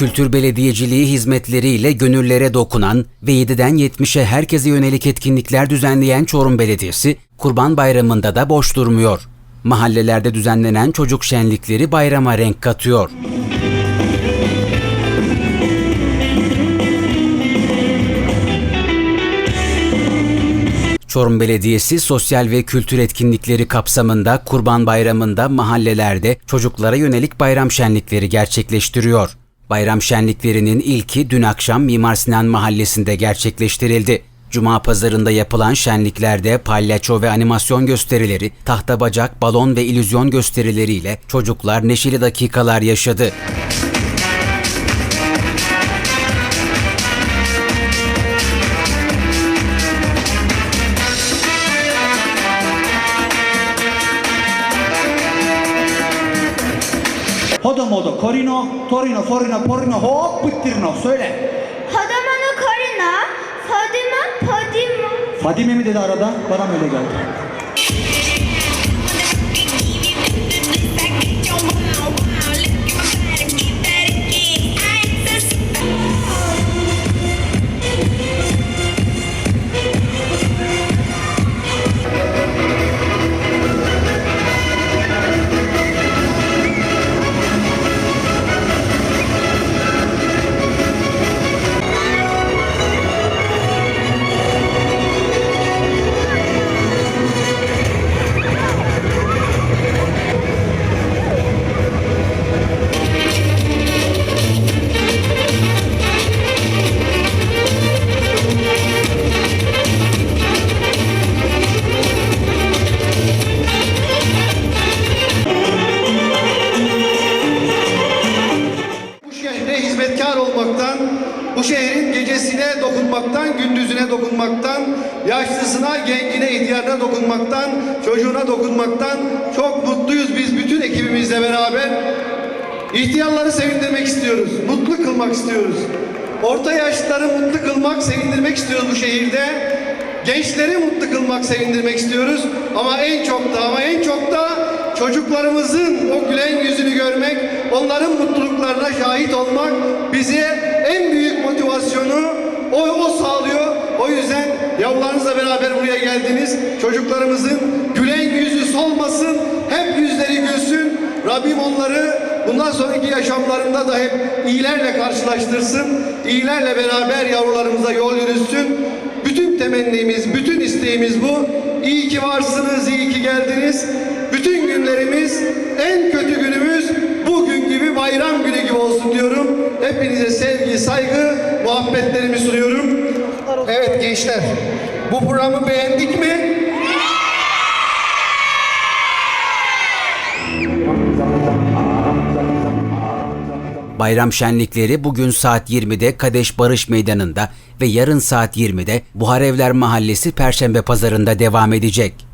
kültür belediyeciliği hizmetleriyle gönüllere dokunan ve 7'den 70'e herkese yönelik etkinlikler düzenleyen Çorum Belediyesi, Kurban Bayramı'nda da boş durmuyor. Mahallelerde düzenlenen çocuk şenlikleri bayrama renk katıyor. Çorum Belediyesi sosyal ve kültür etkinlikleri kapsamında Kurban Bayramı'nda mahallelerde çocuklara yönelik bayram şenlikleri gerçekleştiriyor. Bayram şenliklerinin ilki dün akşam Mimar Sinan Mahallesi'nde gerçekleştirildi. Cuma pazarında yapılan şenliklerde palyaço ve animasyon gösterileri, tahta bacak, balon ve illüzyon gösterileriyle çocuklar neşeli dakikalar yaşadı. Hodo modo, corino, torino, forino, porino, hop, bittirino. Söyle. Hadamana Karina, Fadime Padima. Fadime mi dedi arada? Bana mı öyle geldi? Gecesine dokunmaktan, gündüzüne dokunmaktan, yaşlısına, gencine, ihtiyarına dokunmaktan, çocuğuna dokunmaktan çok mutluyuz biz bütün ekibimizle beraber. İhtiyarları sevindirmek istiyoruz, mutlu kılmak istiyoruz. Orta yaşlıları mutlu kılmak, sevindirmek istiyoruz bu şehirde. Gençleri mutlu kılmak, sevindirmek istiyoruz. Ama en çok da ama en çok da çocuklarımızın o gülen yüzünü görmek, onların mutluluklarına şahit olmak motivasyonu o, o sağlıyor. O yüzden yavrularınızla beraber buraya geldiniz. Çocuklarımızın gülen yüzü solmasın, hep yüzleri gülsün. Rabbim onları bundan sonraki yaşamlarında da hep iyilerle karşılaştırsın. İyilerle beraber yavrularımıza yol yürütsün. Bütün temennimiz, bütün isteğimiz bu. İyi ki varsınız, iyi ki geldiniz. Bütün günlerimiz, en kötü günümüz bugün gibi bayram günü gibi olsun diyorum. Hepinize sevgi, saygı, sunuyorum. Evet gençler, bu programı beğendik mi? Bayram şenlikleri bugün saat 20'de Kadeş Barış Meydanı'nda ve yarın saat 20'de Buharevler Mahallesi Perşembe Pazarı'nda devam edecek.